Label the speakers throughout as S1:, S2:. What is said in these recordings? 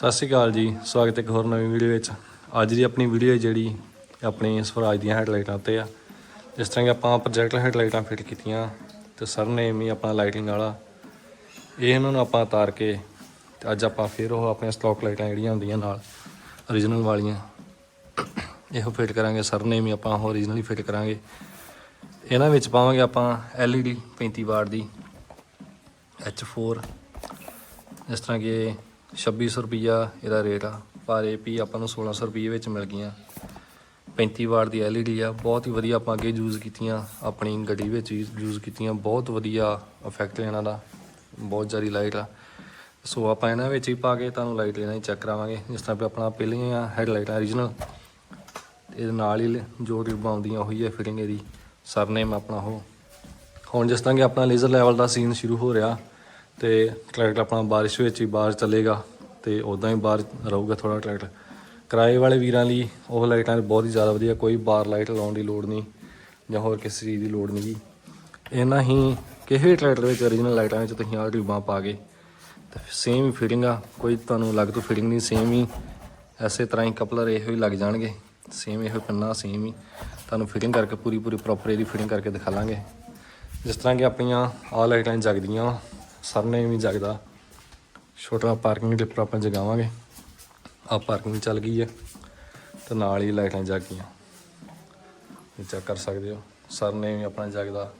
S1: ਸਤਿ ਸ਼੍ਰੀ ਅਕਾਲ ਜੀ, ਸਵਾਗਤ ਹੈ ਇੱਕ ਹੋਰ ਨਵੀਂ ਵੀਡੀਓ ਵਿੱਚ। ਅੱਜ ਦੀ ਆਪਣੀ ਵੀਡੀਓ ਜਿਹੜੀ ਆਪਣੀ ਸਵਰਾਜ ਦੀਆਂ ਹੈਡਲਾਈਟਾਂ ਉੱਤੇ ਆ। ਜਿਸ ਤਰ੍ਹਾਂ ਕਿ ਆਪਾਂ ਪ੍ਰੋਜੈਕਟ ਹੈਡਲਾਈਟਾਂ ਫਿੱਟ ਕੀਤੀਆਂ ਤੇ ਸਰ ਨੇ ਵੀ ਆਪਣਾ ਲਾਈਟਿੰਗ ਵਾਲਾ। ਇਹ ਇਹਨਾਂ ਨੂੰ ਆਪਾਂ ਉਤਾਰ ਕੇ ਤੇ ਅੱਜ ਆਪਾਂ ਫਿਰ ਉਹ ਆਪਣੀਆਂ ਸਟਾਕ ਲਾਈਟਾਂ ਜਿਹੜੀਆਂ ਹੁੰਦੀਆਂ ਨਾਲ origignal ਵਾਲੀਆਂ, ਇਹੋ ਫਿੱਟ ਕਰਾਂਗੇ। ਸਰ ਨੇ ਵੀ ਆਪਾਂ ਉਹ origignal ਹੀ ਫਿੱਟ ਕਰਾਂਗੇ। ਇਹਨਾਂ ਵਿੱਚ ਪਾਵਾਂਗੇ ਆਪਾਂ LED 35 ਵਾਟ ਦੀ H4 ਇਸ ਤਰ੍ਹਾਂ ਕਿ 2600 ਰੁਪਈਆ ਇਹਦਾ ਰੇਟ ਆ, ਪਰ ਇਹ ਵੀ ਆਪਾਂ ਨੂੰ 1600 ਰੁਪਏ ਵਿੱਚ ਮਿਲ ਗਈਆਂ। 35 ਵਾਟ ਦੀ LED ਆ, ਬਹੁਤ ਹੀ ਵਧੀਆ ਆਪਾਂ ਅੱਗੇ ਯੂਜ਼ ਕੀਤੀਆਂ, ਆਪਣੀ ਗੱਡੀ ਵਿੱਚ ਯੂਜ਼ ਕੀਤੀਆਂ, ਬਹੁਤ ਵਧੀਆ ਇਫੈਕਟ ਇਹਨਾਂ ਦਾ, ਬਹੁਤ ਜ਼ਿਆਦਾ ਲਾਈਟ ਆ। ਸੋ ਆਪਾਂ ਇਹਨਾਂ ਵਿੱਚ ਹੀ ਪਾ ਕੇ ਤੁਹਾਨੂੰ ਲਾਈਟ ਲੈਣਾ ਹੀ ਚੈੱਕ ਕਰਾਵਾਂਗੇ, ਜਿਸ ਤਰ੍ਹਾਂ ਵੀ ਆਪਣਾ ਪਹਿਲੀਆਂ ਹੈਡਲਾਈਟਾਂ ਓਰੀਜਨਲ ਇਹਦੇ ਨਾਲ ਹੀ ਜੋ ਟਿਊਬਾਂ ਆਉਂਦੀਆਂ, ਉਹੀ ਹੈ ਫਿਟਿੰਗ ਇਹਦੀ। ਸਰਨੇਮ ਆਪਣਾ ਉਹ। ਹੁਣ ਜਿਸ ਤਰ੍ਹਾਂ ਕਿ ਆਪਣਾ ਲੇਜ਼ਰ ਲੈਵਲ ਦਾ ਸੀਨ ਸ਼ੁਰੂ ਹੋ ਰਿਹਾ ਤੇ ਟਰੈਕਟਰ ਆਪਣਾ ਬਾਰਿਸ਼ ਵਿੱਚ ਹੀ ਬਾਹਰ ਚੱਲੇਗਾ ਤੇ ਉਦਾਂ ਹੀ ਬਾਹਰ ਰਹੂਗਾ ਥੋੜਾ ਟਰੈਕਟਰ ਕਿਰਾਏ ਵਾਲੇ ਵੀਰਾਂ ਲਈ ਉਹ ਲਾਈਟਾਂ ਬਹੁਤ ਹੀ ਜ਼ਿਆਦਾ ਵਧੀਆ, ਕੋਈ ਬਾਰ ਲਾਈਟ ਲਾਉਣ ਦੀ ਲੋੜ ਨਹੀਂ ਜਾਂ ਹੋਰ ਕਿਸੇ ਚੀਜ਼ ਦੀ ਲੋੜ ਨਹੀਂ ਜੀ ਇਹਨਾਂ ਹੀ ਕਿਸੇ ਟਰੈਕਟਰ ਵਿੱਚ origignal ਲਾਈਟਾਂ ਵਿੱਚ ਤੁਸੀਂ ਆਹ ਟਿਊਬਾਂ ਪਾ ਕੇ ਤੇ ਸੇਮ ਹੀ ਫਿਟਿੰਗ ਆ, ਕੋਈ ਤੁਹਾਨੂੰ ਲੱਗ ਤੋਂ ਫਿਟਿੰਗ ਨਹੀਂ ਸੇਮ ਹੀ ਐਸੇ ਤਰ੍ਹਾਂ ਹੀ ਕਪਲਰ ਇਹੋ ਹੀ ਲੱਗ ਜਾਣਗੇ ਸੇਮ ਇਹੋ ਪੰਨਾ ਸੇਮ ਹੀ ਤੁਹਾਨੂੰ ਫਿਟਿੰਗ ਕਰਕੇ ਪੂਰੀ ਪੂਰੀ ਪ੍ਰੋਪਰ ਇਹਦੀ ਫਿਟਿੰਗ ਕਰਕੇ ਦਿਖਾ ਲਾਂਗੇ। ਜਿਸ ਤਰ੍ਹਾਂ ਕਿ ਆਪਣੀਆਂ ਆਹ ਲਾਈਟਾਂ ਜਗਦੀਆਂ ਵਾਂ, ਸਰ ਨੇ ਵੀ ਜਗਦਾ। ਛੋਟਾ ਪਾਰਕਿੰਗ ਦੇ ਉੱਪਰ ਆਪਾਂ ਜਗਾਵਾਂਗੇ। ਆ ਪਾਰਕਿੰਗ ਚੱਲ ਗਈ ਹੈ ਤੇ ਨਾਲ ਹੀ ਲਾਈਟਾਂ ਜਗ ਗਈਆਂ ਇਹ ਚੈੱਕ ਕਰ ਸਕਦੇ ਹੋ। ਸਰ ਨੇ ਵੀ ਆਪਣਾ ਜਗਦਾ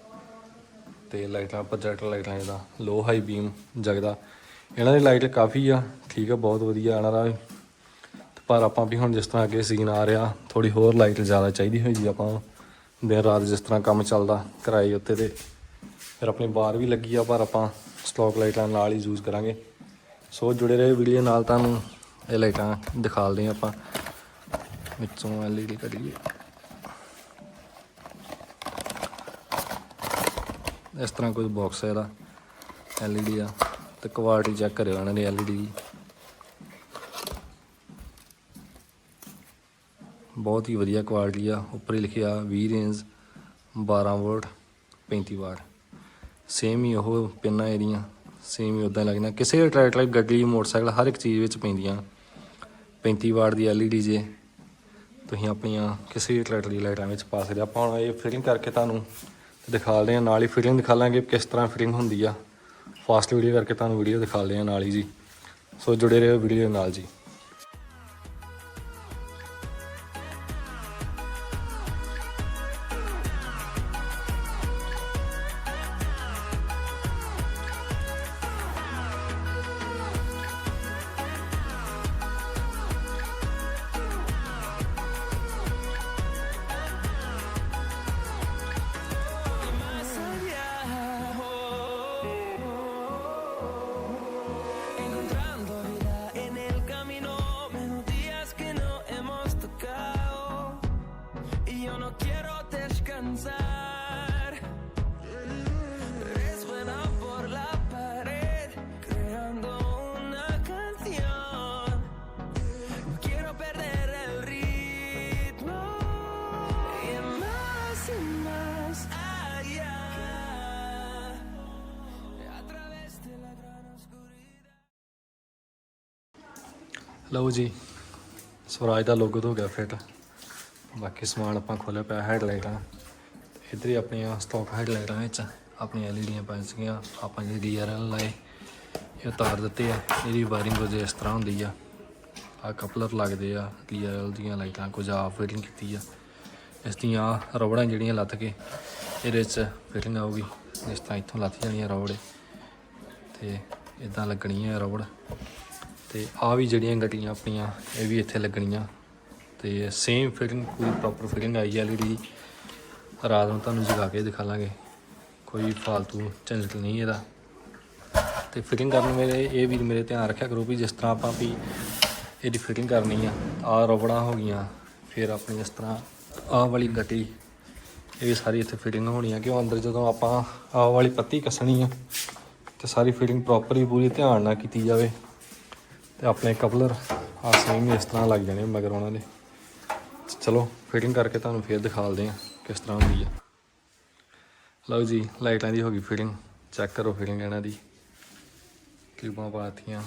S1: ਤੇ ਲਾਈਟਾਂ ਪ੍ਰੋਜੈਕਟਰ ਲਾਈਟਾਂ ਇਹਦਾ ਲੋ ਹਾਈ ਬੀਮ ਜਗਦਾ। ਇਹਨਾਂ ਦੀ ਲਾਈਟ ਕਾਫੀ ਆ ਠੀਕ ਆ ਬਹੁਤ ਵਧੀਆ ਇਹਨਾਂ ਦਾ ਵੀ। ਪਰ ਆਪਾਂ ਵੀ ਹੁਣ ਜਿਸ ਤਰ੍ਹਾਂ ਅੱਗੇ ਸੀਨ ਆ ਰਿਹਾ ਥੋੜੀ ਹੋਰ ਲਾਈਟ ਜ਼ਿਆਦਾ ਚਾਹੀਦੀ ਹੋਈ ਜੀ ਆਪਾਂ ਦਿਨ ਰਾਤ ਜਿਸ ਤਰ੍ਹਾਂ ਕੰਮ ਚੱਲਦਾ ਕਿਰਾਏ ਉੱਤੇ ਤੇ ਫਿਰ ਆਪਣੀ ਬਾਰ ਵੀ ਲੱਗੀ ਆ, ਪਰ ਆਪਾਂ ਸਟਾਕ ਲਾਈਟਾਂ ਨਾਲ ਹੀ ਯੂਜ਼ ਕਰਾਂਗੇ। ਸੋ ਜੁੜੇ ਰਹੇ ਵੀਡੀਓ ਨਾਲ, ਤੁਹਾਨੂੰ ਇਹ ਲਾਈਟਾਂ ਦਿਖਾਲਦੇ ਹਾਂ ਆਪਾਂ। ਵਿੱਚੋਂ LED ਕੱਢੀਏ। ਇਸ ਤਰ੍ਹਾਂ ਕੋਈ ਬਾਕਸ ਹੈ ਇਹਦਾ, LED ਆ। ਤੇ ਕੁਆਲਿਟੀ ਚੈੱਕ ਕਰਿਓ ਇਹਨਾਂ ਦੀ LED ਦੀ। ਬਹੁਤ ਹੀ ਵਧੀਆ ਕੁਆਲਿਟੀ ਆ, ਉੱਪਰ ਹੀ ਲਿਖਿਆ 20 ਰੇਂਜ 12 ਵੋਲਟ 35 ਵਾਟ ਸੇਮ ਹੀ ਉਹ ਪਿੰਨਾਂ ਇਹਦੀਆਂ ਸੇਮ ਹੀ ਉਦਾਂ ਲੱਗਣਾ ਕਿਸੇ ਵੀ ਟਰੈਕਟਰ ਗੱਡੀ, ਮੋਟਰਸਾਈਕਲ ਹਰ ਇੱਕ ਚੀਜ਼ ਵਿੱਚ ਪੈਂਦੀਆਂ। 35 ਵਾਟ ਦੀ LED ਜੇ ਤੁਸੀਂ ਆਪਣੀਆਂ ਕਿਸੇ ਵੀ ਟਰੈਕਟਰ ਦੀ ਲਾਈਟਾਂ ਵਿੱਚ ਪਾ ਸਕਦੇ ਆਪਾਂ ਹੁਣ ਇਹ ਫਿਟਿੰਗ ਕਰਕੇ ਤੁਹਾਨੂੰ ਦਿਖਾ ਦਿਖਾਉਂਦੇ ਹਾਂ ਨਾਲ ਹੀ ਫਿਟਿੰਗ ਦਿਖਾ ਲਾਂਗੇ ਕਿਸ ਤਰ੍ਹਾਂ ਫਿਟਿੰਗ ਹੁੰਦੀ ਆ। ਫਾਸਟ ਵੀਡੀਓ ਕਰਕੇ ਤੁਹਾਨੂੰ ਵੀਡੀਓ ਦਿਖਾ ਦਿਖਾਉਂਦੇ ਹਾਂ ਨਾਲ ਹੀ ਜੀ। ਸੋ ਜੁੜੇ ਰਹੋ ਵੀਡੀਓ ਨਾਲ ਜੀ। ਲਓ ਜੀ, ਸਵਰਾਜ ਦਾ ਲੋਗੋ ਤਾਂ ਹੋ ਗਿਆ ਫਿੱਟ ਬਾਕੀ ਸਮਾਨ ਆਪਾਂ ਖੋਲਿਆ ਪਿਆ ਹੈਡਲਾਈਟਾਂ ਇੱਧਰ ਹੀ ਆਪਣੀਆਂ ਸਟਾਕ ਹੈਡਲਾਈਟਾਂ ਵਿੱਚ, ਆਪਣੀਆਂ ਐਲਈਡੀਆਂ ਪੈ ਸੀਗੀਆਂ। ਆਪਾਂ ਜਿਹੜੇ ਡੀਆਰਐਲ ਲਾਏ, ਇਹ ਉਤਾਰ ਦਿੱਤੇ ਆ। ਇਹਦੀ ਵਾਇਰਿੰਗ ਕੁਝ ਇਸ ਤਰ੍ਹਾਂ ਹੁੰਦੀ ਆ। ਆ ਕਪਲਰ ਲੱਗਦੇ ਆ ਡੀਆਰਐਲ ਦੀਆਂ ਲਾਈਟਾਂ, ਕੁਝ ਆਪ ਫਿਟਿੰਗ ਕੀਤੀ ਆ। ਇਸ ਦੀਆਂ ਰਬੜਾਂ ਜਿਹੜੀਆਂ ਲੱਥ ਕੇ, ਇਹਦੇ 'ਚ ਫਿਟਿੰਗ ਆਊਗੀ। ਇਸ ਤਰ੍ਹਾਂ ਇੱਥੋਂ ਲੱਥ ਜਾਣੀਆਂ ਰਬੜ। ਤੇ ਇਦਾਂ ਲੱਗਣੀਆਂ ਰਬੜ। ਤੇ ਆ ਵੀ ਜਿਹੜੀਆਂ ਗੱਡੀਆਂ ਆਪਣੀਆਂ, ਇਹ ਵੀ ਇੱਥੇ ਲੱਗਣੀਆਂ। ਤੇ ਸੇਮ ਫਿਟਿੰਗ ਪੂਰੀ ਪ੍ਰੋਪਰ ਫਿਟਿੰਗ ਆਈ ਹੈ ਐਲਈਡੀ ਰਾਤ ਨੂੰ ਤੁਹਾਨੂੰ ਜਗਾ ਕੇ ਦਿਖਾ ਲਾਂਗੇ। ਕੋਈ ਫਾਲਤੂ ਝੰਜਟ ਨਹੀਂ ਇਹਦਾ। ਤੇ ਫਿਟਿੰਗ ਕਰਨ ਵੇਲੇ ਇਹ ਵੀ ਮੇਰੇ ਧਿਆਨ ਰੱਖਿਆ ਕਰੋ ਵੀ ਜਿਸ ਤਰ੍ਹਾਂ ਆਪਾਂ ਵੀ ਇਹਦੀ ਫਿਟਿੰਗ ਕਰਨੀ ਆ ਆ ਰਬੜਾਂ ਹੋ ਗਈਆਂ, ਫਿਰ ਆਪਣੀ ਇਸ ਤਰ੍ਹਾਂ ਆਹ ਵਾਲੀ ਗੱਡੀ, ਇਹ ਸਾਰੀ ਇੱਥੇ ਫਿਟਿੰਗ ਹੋਣੀ ਆ। ਕਿਉਂ ਅੰਦਰ ਜਦੋਂ ਆਪਾਂ ਆਹ ਵਾਲੀ ਪੱਤੀ ਕੱਸਣੀ ਆ, ਤੇ ਸਾਰੀ ਫਿਟਿੰਗ ਪ੍ਰੋਪਰ ਹੀ ਪੂਰੀ ਧਿਆਨ ਨਾਲ ਕੀਤੀ ਜਾਵੇ। ਤੇ ਆਪਣੇ ਕਪਲਰ ਆ ਸੇਮ ਇਸ ਤਰ੍ਹਾਂ ਲੱਗ ਜਾਣੇ ਮਗਰ ਉਹਨਾਂ ਦੇ। ਚਲੋ ਫਿਟਿੰਗ ਕਰਕੇ ਤੁਹਾਨੂੰ ਫੇਰ ਦਿਖਾਲਦੇ ਆ ਕਿਸ ਤਰ੍ਹਾਂ ਹੁੰਦੀ ਆ। ਲਓ ਜੀ, ਲਾਈਟਾਂ ਦੀ ਹੋ ਗਈ ਫਿਟਿੰਗ ਚੈੱਕ ਕਰੋ ਫਿਟਿੰਗ ਇਹਨਾਂ ਦੀ। ਟਿਊਬਾਂ ਪਾਤੀਆਂ।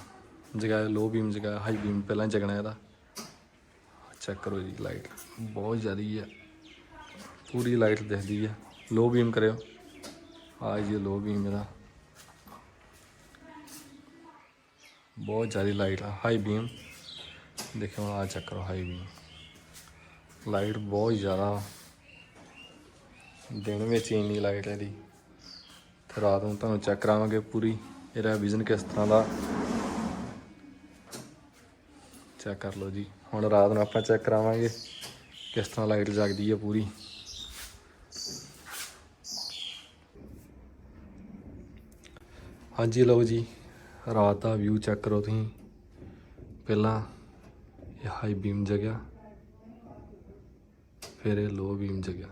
S1: ਜਗ੍ਹਾ ਲੋ ਬੀਮ ਜਗਾਇਆ ਹਾਈ ਬੀਮ ਪਹਿਲਾਂ ਜਗਣਾ ਇਹਦਾ। ਚੈੱਕ ਕਰੋ ਜੀ ਲਾਈਟ ਬਹੁਤ ਜ਼ਿਆਦੀ ਹੈ ਪੂਰੀ ਲਾਈਟ ਦਿਖਦੀ ਹੈ ਲੋ ਬੀਮ ਕਰਿਓ। ਆ ਜੀ ਲੋ ਬੀਮ ਇਹਦਾ। ਬਹੁਤ ਜ਼ਿਆਦਾ ਲਾਈਟ ਆ ਹਾਈ ਬੀਮ ਦੇਖੋ ਆ ਚੈੱਕ ਕਰੋ ਹਾਈ ਬੀਮ ਲਾਈਟ ਬਹੁਤ ਜ਼ਿਆਦਾ। ਦਿਨ ਵਿੱਚ ਹੀ ਇੰਨੀ ਲਾਈਟ ਹੈ ਦੀ ਤੇ ਰਾਤ ਨੂੰ ਤੁਹਾਨੂੰ ਚੈੱਕ ਕਰਾਵਾਂਗੇ ਪੂਰੀ, ਇਹਦਾ ਵਿਜ਼ਨ ਕਿਸ ਤਰ੍ਹਾਂ ਦਾ। ਚੈੱਕ ਕਰ ਲਓ ਜੀ। ਹੁਣ ਰਾਤ ਨੂੰ ਆਪਾਂ ਚੈੱਕ ਕਰਾਵਾਂਗੇ ਕਿਸ ਤਰ੍ਹਾਂ ਲਾਈਟ ਜਗਦੀ ਹੈ ਪੂਰੀ। ਹਾਂਜੀ ਲਓ ਜੀ। ਰਾਤ ਦਾ ਵਿਊ ਚੈੱਕ ਕਰੋ ਤੁਸੀਂ। ਪਹਿਲਾਂ ਇਹ ਹਾਈ ਬੀਮ ਜਗਿਆ ਫਿਰ ਇਹ ਲੋ ਬੀਮ ਜਗਿਆ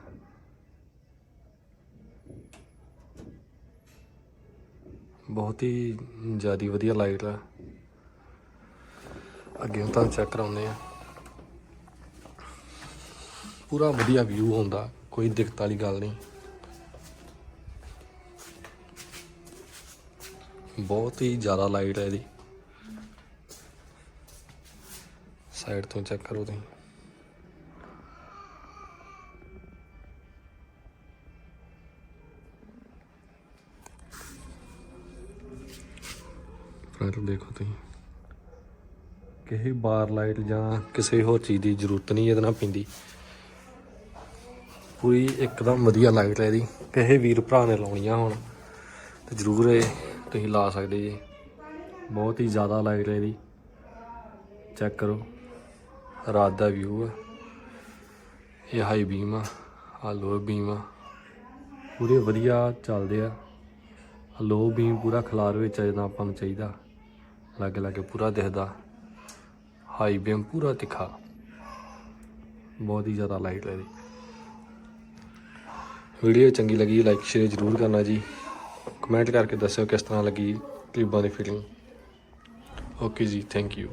S1: ਬਹੁਤ ਹੀ ਜਿਆਦੀ ਵਧੀਆ ਲਾਈਟ ਆ। ਅੱਗੇ ਹੁਣ ਤੁਹਾਨੂੰ ਚੈੱਕ ਕਰਾਉਂਦੇ ਆ। ਪੂਰਾ ਵਧੀਆ ਵਿਊ ਹੁੰਦਾ, ਕੋਈ ਦਿੱਕਤ ਵਾਲੀ ਗੱਲ ਨਹੀਂ। ਬਹੁਤ ਹੀ ਜ਼ਿਆਦਾ ਲਾਈਟ ਹੈ ਇਹਦੀ। ਸਾਈਡ ਤੋਂ ਚੈੱਕ ਕਰੋ ਤੁਸੀਂ। ਫਰੰਟ ਦੇਖੋ ਤੁਸੀਂ। ਕਿਸੇ ਬਾਰ ਲਾਈਟ ਜਾਂ ਕਿਸੇ ਹੋਰ ਚੀਜ਼ ਦੀ ਜ਼ਰੂਰਤ ਨਹੀਂ ਇਹਦੇ ਨਾਲ ਪੈਂਦੀ। ਪੂਰੀ ਇੱਕਦਮ ਵਧੀਆ ਲਾਈਟ ਹੈ ਇਹਦੀ। ਕਿਸੇ ਵੀਰ ਭਰਾ ਨੇ ਲਾਉਣੀਆਂ ਹੁਣ, ਤੇ ਜ਼ਰੂਰ ਇਹ ਤੁਸੀਂ ਲਾ ਸਕਦੇ ਜੀ। ਬਹੁਤ ਹੀ ਜ਼ਿਆਦਾ ਲਾਈਟ ਹੈ ਇਹਦੀ। ਚੈੱਕ ਕਰੋ। ਰਾਤ ਦਾ ਵਿਊ ਆ। ਇਹ ਹਾਈ ਬੀਮ ਆ ਆ ਲੋ ਬੀਮ ਆ। ਪੂਰੇ ਵਧੀਆ ਚੱਲਦੇ ਆ। ਲੋ ਬੀਮ ਪੂਰਾ ਖਲਾਰ ਵਿੱਚ ਆ, ਜਦੋਂ ਆਪਾਂ ਨੂੰ ਚਾਹੀਦਾ। ਲੱਗ ਲੱਗ ਪੂਰਾ ਦਿਖਦਾ। ਹਾਈ ਬੀਮ ਪੂਰਾ ਤਿੱਖਾ। ਬਹੁਤ ਹੀ ਜ਼ਿਆਦਾ ਲਾਈਟ ਹੈ ਇਹਦੀ। ਵੀਡੀਓ ਚੰਗੀ ਲੱਗੀ ਲਾਈਕ ਸ਼ੇਅਰ ਜ਼ਰੂਰ ਕਰਨਾ ਜੀ। ਕਮੈਂਟ ਕਰਕੇ ਦੱਸਿਓ ਕਿਸ ਤਰ੍ਹਾਂ ਲੱਗੀ ਕਲਿੱਬਾਂ ਦੀ ਫੀਲਿੰਗ ਓਕੇ ਜੀ ਥੈਂਕ ਯੂ